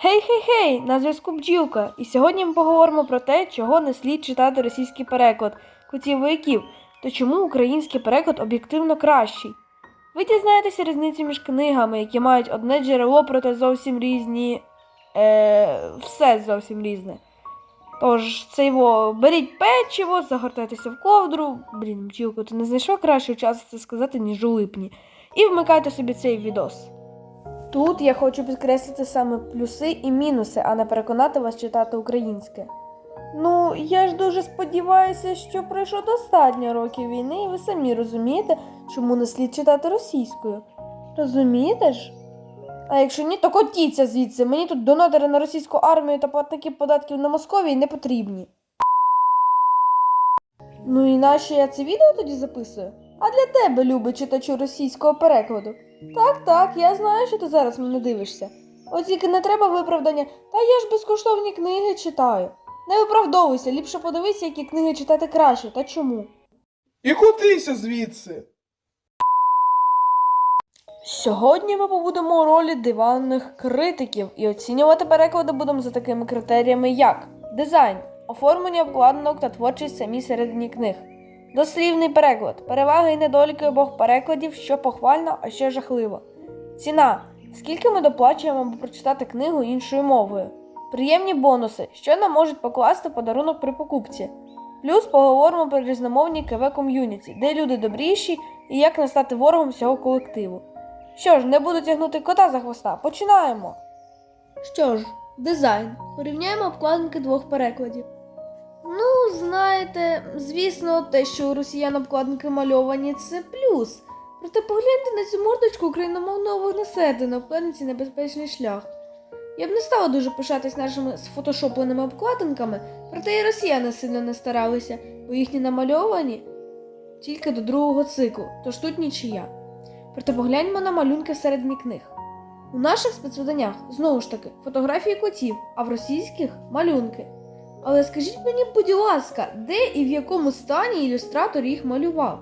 Гей-гей-гей! На зв'язку бджілка. І сьогодні ми поговоримо про те, чого не слід читати російський переклад котів вояків та чому український переклад об'єктивно кращий. Ви дізнаєтеся різницю між книгами, які мають одне джерело, проте зовсім різні. Е, все зовсім різне. Тож, це його беріть печиво, загортайтеся в ковдру. Блін, бджілко, ти не знайшов кращого часу це сказати, ніж у липні. І вмикайте собі цей відос. Тут я хочу підкреслити саме плюси і мінуси, а не переконати вас читати українське. Ну, я ж дуже сподіваюся, що пройшло достатньо років війни, і ви самі розумієте, чому не слід читати російською. Розумієте ж? А якщо ні, то котіться звідси. Мені тут донатори на російську армію та платники податків на Московії не потрібні. Ну і нащо я це відео тоді записую? А для тебе, любий читачу російського перекладу. Так, так, я знаю, що ти зараз мене дивишся. От тільки не треба виправдання, та я ж безкоштовні книги читаю. Не виправдовуйся, ліпше подивися, які книги читати краще та чому. І кутися звідси. Сьогодні ми побудемо у ролі диванних критиків і оцінювати переклади будемо за такими критеріями, як дизайн, оформлення обкладинок та творчість самій середині книг, дослівний переклад, переваги і недоліки обох перекладів, що похвально, а що жахливо. Ціна. Скільки ми доплачуємо, аби прочитати книгу іншою мовою. Приємні бонуси, що нам можуть покласти подарунок при покупці. Плюс поговоримо про різномовні КВ ком'юніті, де люди добріші і як не стати ворогом всього колективу. Що ж, не буду тягнути кота за хвоста, починаємо. Що ж, дизайн. Порівняємо обкладинки двох перекладів. Ну, знаєте, звісно, те, що у росіян обкладинки мальовані, це плюс. Проте погляньте на цю мордочку україномовного вогнесерда на обкладинці небезпечний шлях. Я б не стала дуже пишатись нашими сфотошопленими обкладинками, проте і росіяни сильно не старалися, бо їхні намальовані тільки до другого циклу, тож тут нічия. Проте погляньмо на малюнки всередині книг. У наших спецвиданнях, знову ж таки, фотографії котів, а в російських малюнки. Але скажіть мені, будь ласка, де і в якому стані ілюстратор їх малював?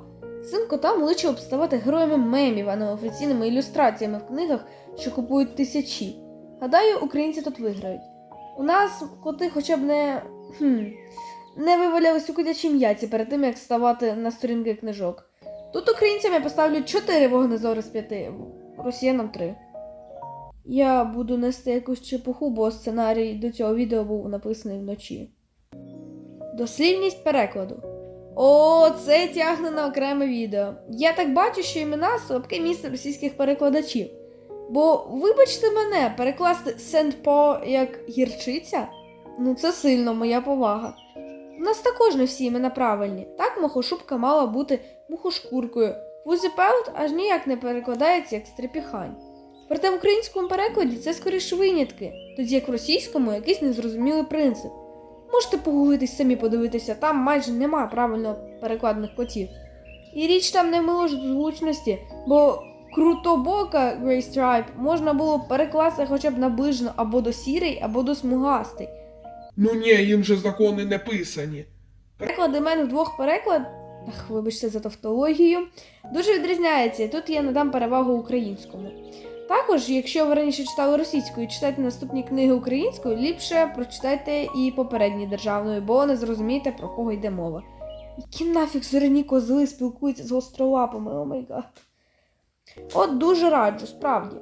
Цим котам личе обставати героями мемів, а не офіційними ілюстраціями в книгах, що купують тисячі. Гадаю, українці тут виграють. У нас коти хоча б не. Хм, не вивалялись у котячій м'яці перед тим, як ставати на сторінки книжок. Тут українцям я поставлю 4 вогнезори з 5, росіянам 3. Я буду нести якусь чепуху, бо сценарій до цього відео був написаний вночі. Дослівність перекладу. О, це тягне на окреме відео. Я так бачу, що імена слабке місце російських перекладачів. Бо, вибачте мене, перекласти сент-по як гірчиця? Ну, це сильно моя повага. У нас також не всі імена правильні. Так мохошубка мала бути мухошкуркою. Вузіпелт аж ніяк не перекладається як стрепіхань. Проте в українському перекладі це скоріше винятки, тоді як в російському якийсь незрозумілий принцип. Можете погуглитись самі подивитися, там майже немає правильно перекладених котів. І річ там не в милозвучності, бо крутобока Grey Stripe можна було перекласти хоча б наближено або до сірий, або до смугастий. Ну ні, їм же закони не писані. Переклад імен в двох переклад. Ах, вибачте за тавтологію. Дуже відрізняється, тут я надам перевагу українському. Також, якщо ви раніше читали російською і читаєте наступні книги українською, ліпше прочитайте і попередні державною, бо не зрозумієте, про кого йде мова. Які нафіг зоряні козли спілкуються з гостролапами, о май гад. От дуже раджу, справді.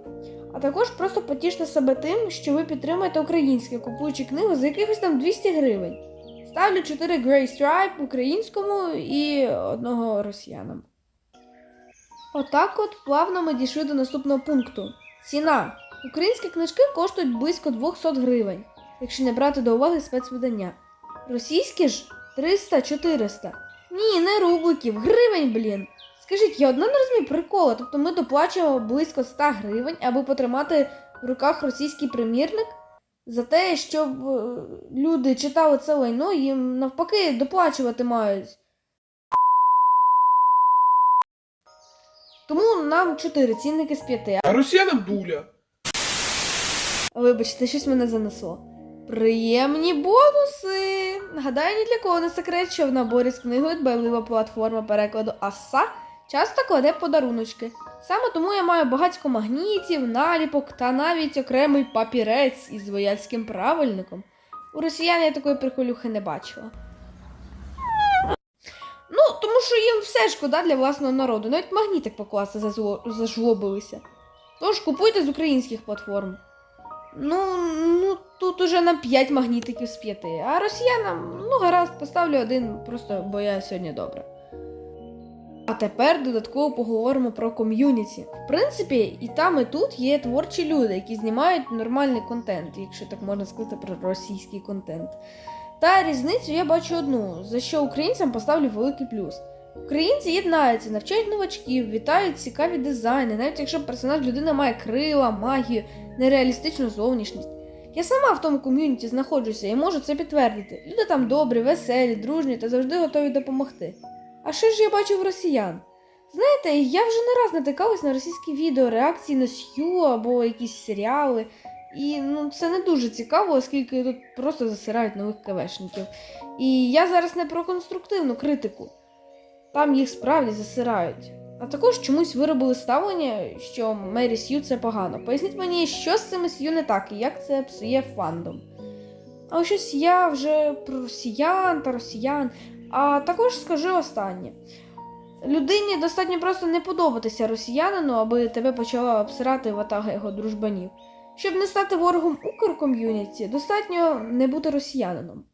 А також просто потіште себе тим, що ви підтримуєте українське, купуючи книгу за якихось там 200 гривень. Ставлю 4 Grey Stripe українському і одного росіянам. Отак от плавно ми дійшли до наступного пункту. Ціна. Українські книжки коштують близько 200 гривень, якщо не брати до уваги спецвидання. Російські ж 300-400. Ні, не рубликів, гривень, блін. Скажіть, я одна не розумію прикола, тобто ми доплачуємо близько 100 гривень, аби потримати в руках російський примірник? За те, щоб е, люди читали це лайно, їм навпаки доплачувати мають. Тому нам 4 цінники з 5. А росіянам дуля. Вибачте, щось мене занесло. Приємні бонуси! Гадаю, ні для кого не секрет, що в наборі з книгою дбайлива платформа перекладу Аса часто кладе подаруночки. Саме тому я маю багатько магнітів, наліпок та навіть окремий папірець із вояцьким правильником. У росіян я такої приколюхи не бачила. Що їм все шкода для власного народу. Навіть магнітик покласти зажлобилися. Тож купуйте з українських платформ. Ну, ну тут уже на 5 магнітиків з 5. А росіянам, ну гаразд, поставлю один, просто бо я сьогодні добре. А тепер додатково поговоримо про ком'юніті. В принципі, і там, і тут є творчі люди, які знімають нормальний контент, якщо так можна сказати про російський контент. Та різницю я бачу одну, за що українцям поставлю великий плюс. Українці єднаються, навчають новачків, вітають цікаві дизайни, навіть якщо персонаж людина має крила, магію, нереалістичну зовнішність. Я сама в тому ком'юніті знаходжуся і можу це підтвердити. Люди там добрі, веселі, дружні та завжди готові допомогти. А що ж я бачу в росіян? Знаєте, я вже не раз натикалась на російські відео, реакції на Сью або якісь серіали. І ну, це не дуже цікаво, оскільки тут просто засирають нових КВшників. І я зараз не про конструктивну критику. Там їх справді засирають. А також чомусь виробили ставлення, що Мері Сью це погано. Поясніть мені, що з цими Сью не так і як це псує фандом. А щось я вже про росіян та росіян. А також скажу останнє. Людині достатньо просто не подобатися росіянину, аби тебе почала обсирати ватага його дружбанів. Щоб не стати ворогом Укрком'юніті, достатньо не бути росіянином.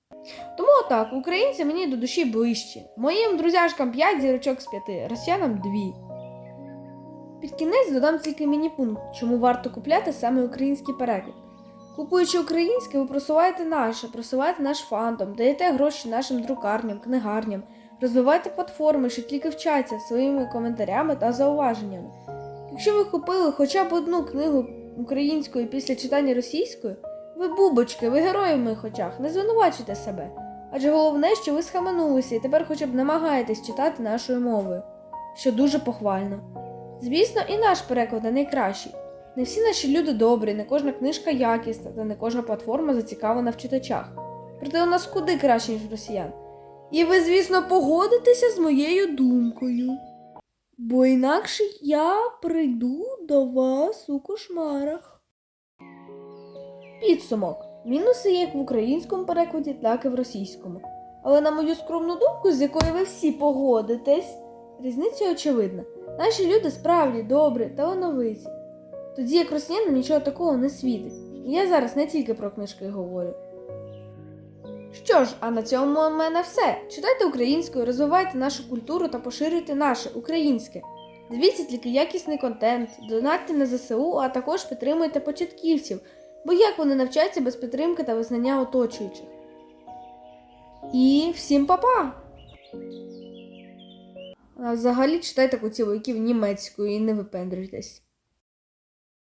Тому отак, українці мені до душі ближчі. Моїм друзяшкам 5 зірочок з 5, росіянам 2. Під кінець додам тільки міні-пункт, чому варто купляти саме український переклад. Купуючи українське, ви просуваєте наше, просуваєте наш фандом, даєте гроші нашим друкарням, книгарням, розвивайте платформи, що тільки вчаться своїми коментарями та зауваженнями. Якщо ви купили хоча б одну книгу українською після читання російською, ви бубочки, ви герої в моїх очах, не звинувачуйте себе. Адже головне, що ви схаменулися і тепер хоча б намагаєтесь читати нашою мовою, що дуже похвально. Звісно, і наш переклад не найкращий. Не всі наші люди добрі, не кожна книжка якісна, та не кожна платформа зацікавлена в читачах. Проте у нас куди краще, ніж росіян. І ви, звісно, погодитеся з моєю думкою. Бо інакше я прийду до вас у кошмарах. Підсумок. Мінуси як в українському перекладі, так і в російському. Але на мою скромну думку, з якою ви всі погодитесь, різниця очевидна. Наші люди справді добрі, талановиті. Тоді як росіянам нічого такого не світить. І я зараз не тільки про книжки говорю. Що ж, а на цьому у мене все. Читайте українською, розвивайте нашу культуру та поширюйте наше українське. Дивіться тільки якісний контент, донатьте на ЗСУ, а також підтримуйте початківців, бо як вони навчаться без підтримки та визнання оточуючих. І всім па-па! Взагалі читайте коціловиків німецькою і не випендрюйтесь.